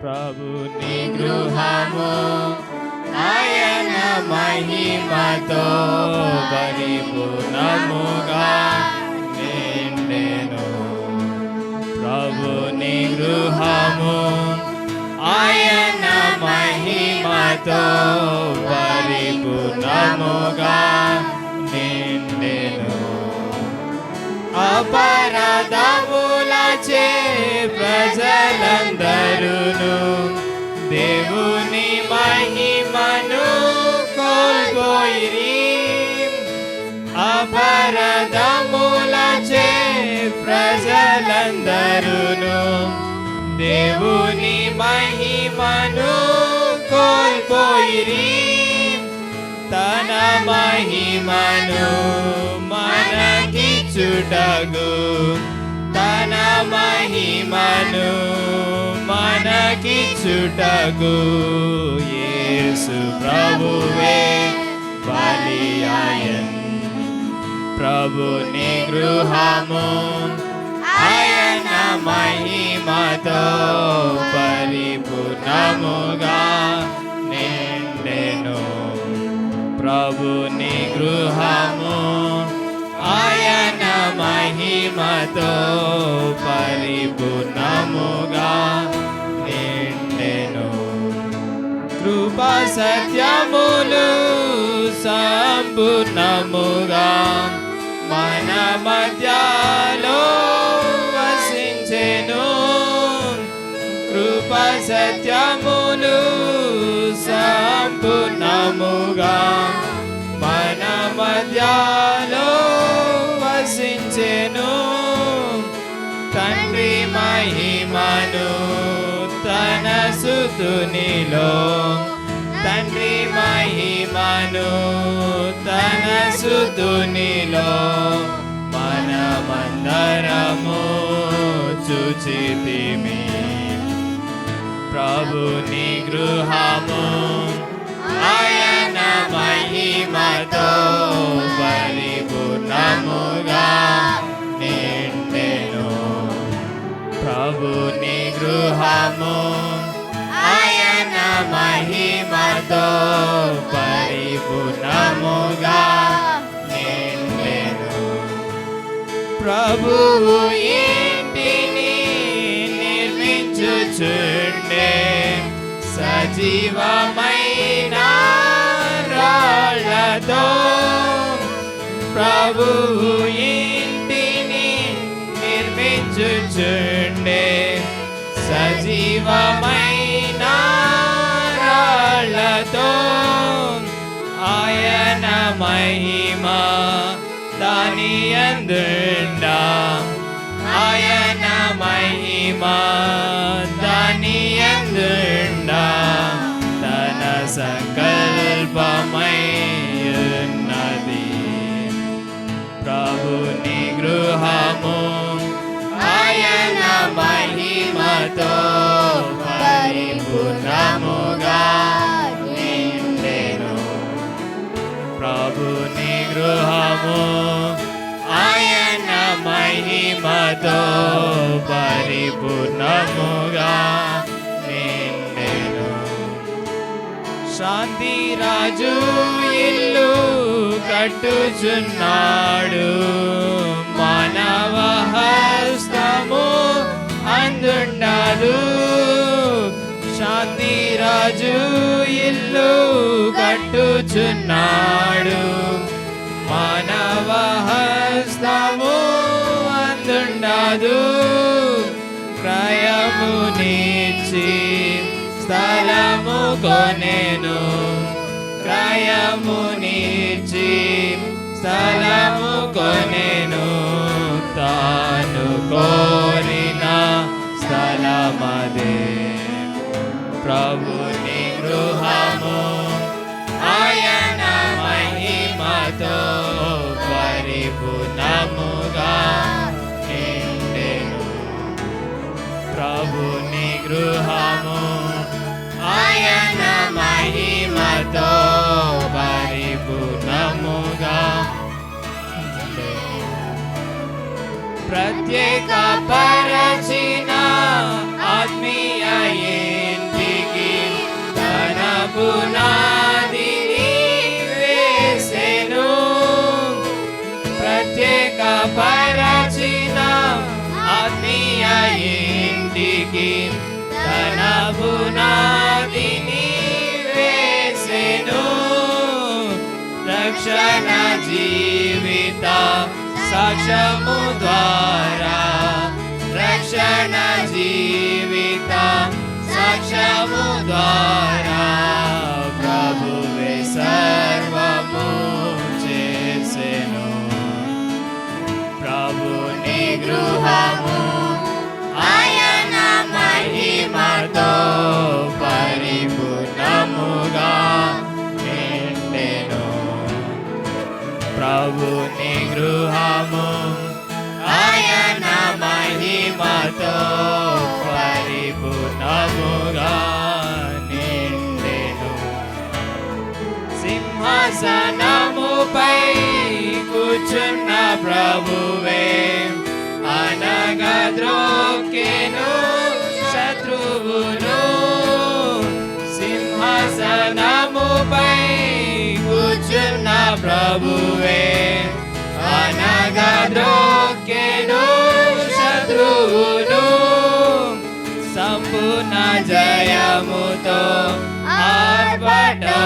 ప్రభుని గృహము ఆయన మహిమతో పరిపూర్ణముగా నిండెను ప్రభుని గృహము ఆయన మహిమతో అపరాధములచే ప్రజలందరును దేవుని మహిమను కోల్పోయిరి అపరాధములచే ప్రజలందరును దేవుని మహిమను కోల్పోయిరి తన మహిమను మనకిచ్చుటగు తన మహిమను మనకిచ్చుటగు యేసు ప్రభువే బలియాయన్. ప్రభుని గృహము ఆయన మహిమతో పరిపూర్ణముగా నిండెను. ప్రభుని గృహము మహిమతో పరిపూర్ణముగా నిండెను. కృపా సత్యములు సంపూర్ణముగా మన మధ్యలో వసించెను. కృప సత్యములు సంపూర్ణముగా మన మధ్యలో మహిమను తన సుతునిలో తండ్రి మహిమను తన సుతునిలో మనమందరము చూచితిమి. ప్రభుని గృహము గృహము ఆయన మహిమతో పరిపూర్ణముగా నిండెను ప్రభువు ఇంటిని నిర్మించుచుండే సజీవమైన రాళ్ళతో ప్రభువు ఇంటిని సజీవమైన రాళ్ళతో ఆయన మహిమ దాని అందుండా ఆయన మహిమ దాని అందుండా తన సంకల్పమై ఉన్నది ప్రభుని గృహము ఆయన మహిమతో పరిపూర్ణముగా నిండెను ప్రభుని గృహము ఆయన మహిమతో పరిపూర్ణముగా నిండెను శాంతి రాజు ఇల్లు కట్టుచున్నాడు. రాజు ఇల్లు కట్టుచున్నాడు. మానవ హస్తము అందుండదు క్రయమునిచ్చి స్థలము కొనెను. నీచి స్థలము కొనెను. తాను కోరిన స్థలమదే. ప్రభు ఆయన మహిమతో పరిపూర్ణముగా నిండెను ప్రభుని గృహము ఆయన మహిమతో పరిపూర్ణముగా ప్రత్యేక పరచిన च न जीविता स चमुरा प्रचन जीविता स సింహాసనముపై కూర్చున్న ప్రభువే. అనగద్రోకేను శత్రువును. సింహాసనముపై కూర్చున్న ప్రభువే. అనగద్రోకేను శత్రువును. సంపూర్ణ జయముతో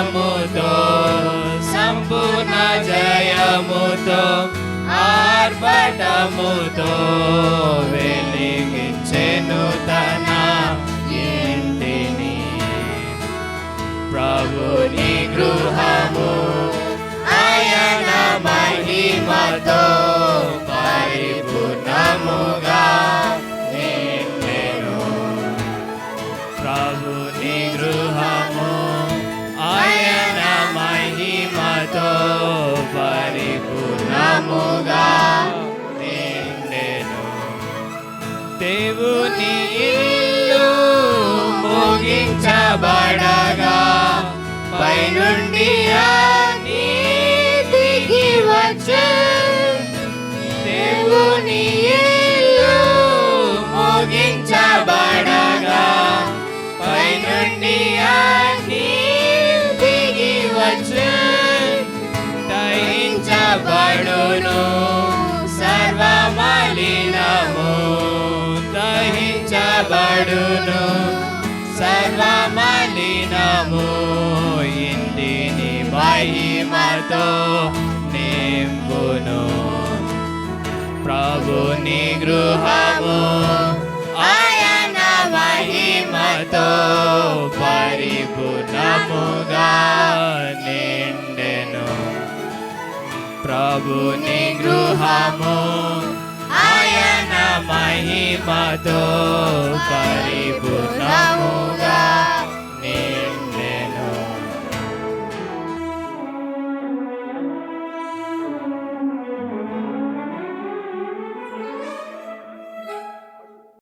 ఆర్భటముతో సంపూర్ణ జయముతో ఆర్భటముతో వెలిగించెను తన ఇంటిని ప్రభుని గృహము ఆయన మహిమతో దేవుని ఇల్లు ముగించబడగా. పైనుండి అన్ని దిగి వచ్చే దహించబడును. సర్వమలినము దహించబడును. సర్వమలినము ఇంటిని మహిమతో నింపును. ప్రభుని గృహము ఆయన మహిమతో పరిపూర్ణముగా నిండెను ప్రభుని గృహము ఆయన మహిమతో పరి